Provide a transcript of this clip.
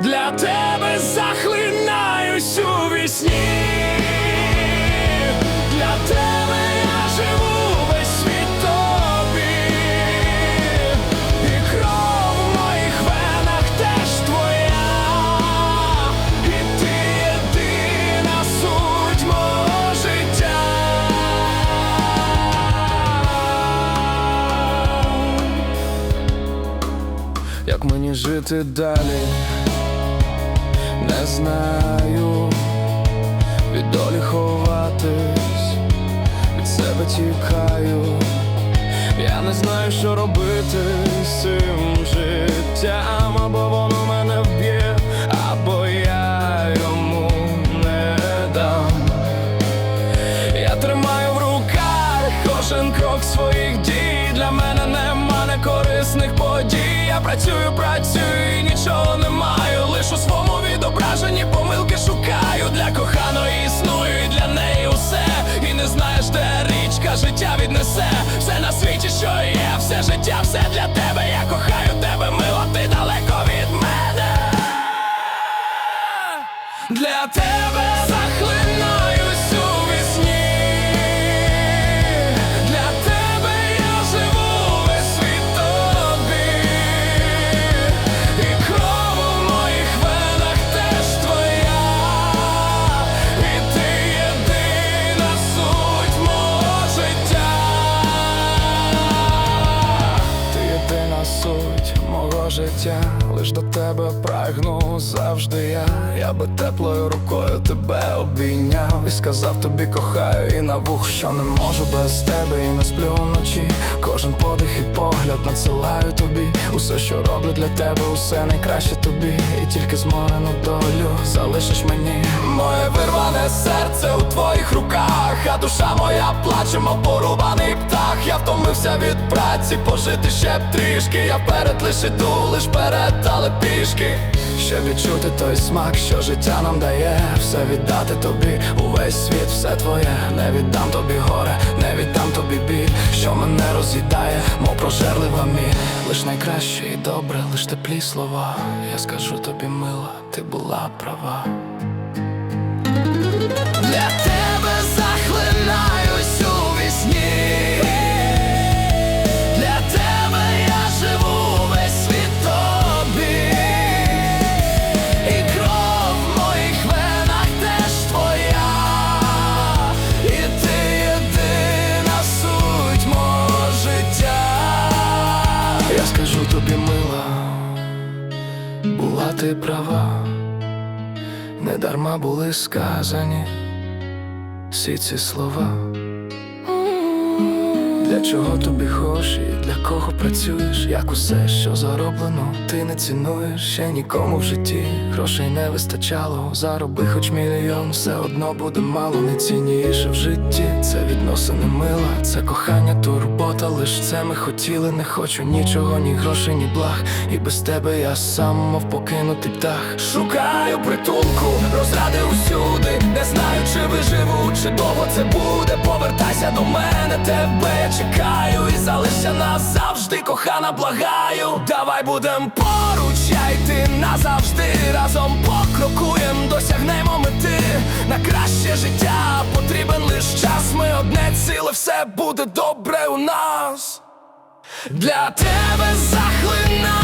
для тебе захлинаюсь у вісні. Для тебе я живу весь світ і кров в моїх венах теж твоя, і ти єдина суть мого життя. Як мені жити далі, не знаю, від долі ховатись, від себе тікаю. Я не знаю, що робити з цим життям, кожен крок своїх дій. Для мене нема некорисних подій. Я працюю, працюю і нічого не маю. Лиш у своєму відображенні тебе прагну завжди я. Я би теплою рукою тебе обійняв і сказав тобі кохаю і на вух, що не можу без тебе, і не сплю вночі. Кожен подих і погляд надсилаю тобі. Усе, що роблю для тебе, усе найкраще тобі. І тільки зморену долю залишиш мені. Моє вирване серце у твоїх руках, а душа моя плаче, мов порубаний птах. Я втомився від праці, пожити ще б трішки. Я вперед лиш іду, лиш вперед, але пішки. Щоб відчути той смак, що життя нам дає, все віддати тобі, увесь світ, все твоє, не віддам тобі горе, не віддам тобі біль, що мене роз'їдає, мов прожерлива міль Лиш найкраще і добре, лиш теплі слова. Я скажу тобі, мила, ти була права. Була ти права. Не дарма були сказані всі ці слова. Для чого тобі гроші, для кого працюєш, як усе, що зароблено, ти не цінуєш ще нікому в житті. Грошей не вистачало, зароби хоч мільйон, все одно буде мало, не цінніше в житті. Це відносини мила, це кохання, турбота. Лиш це ми хотіли, не хочу нічого, ні грошей, ні благ. І без тебе я сам, мов покинутий птах. Шукаю притулку, розради усюди, не знаю, чи виживу, чи довго це буде. Повертайся до мене, тебе чекаю, і залишся нас завжди, кохана, благаю. Давай будем поруч, я й ти назавжди. Разом покрокуєм, досягнемо мети. На краще життя потрібен лиш час. Ми одне ціле, все буде добре у нас. Для тебе захлина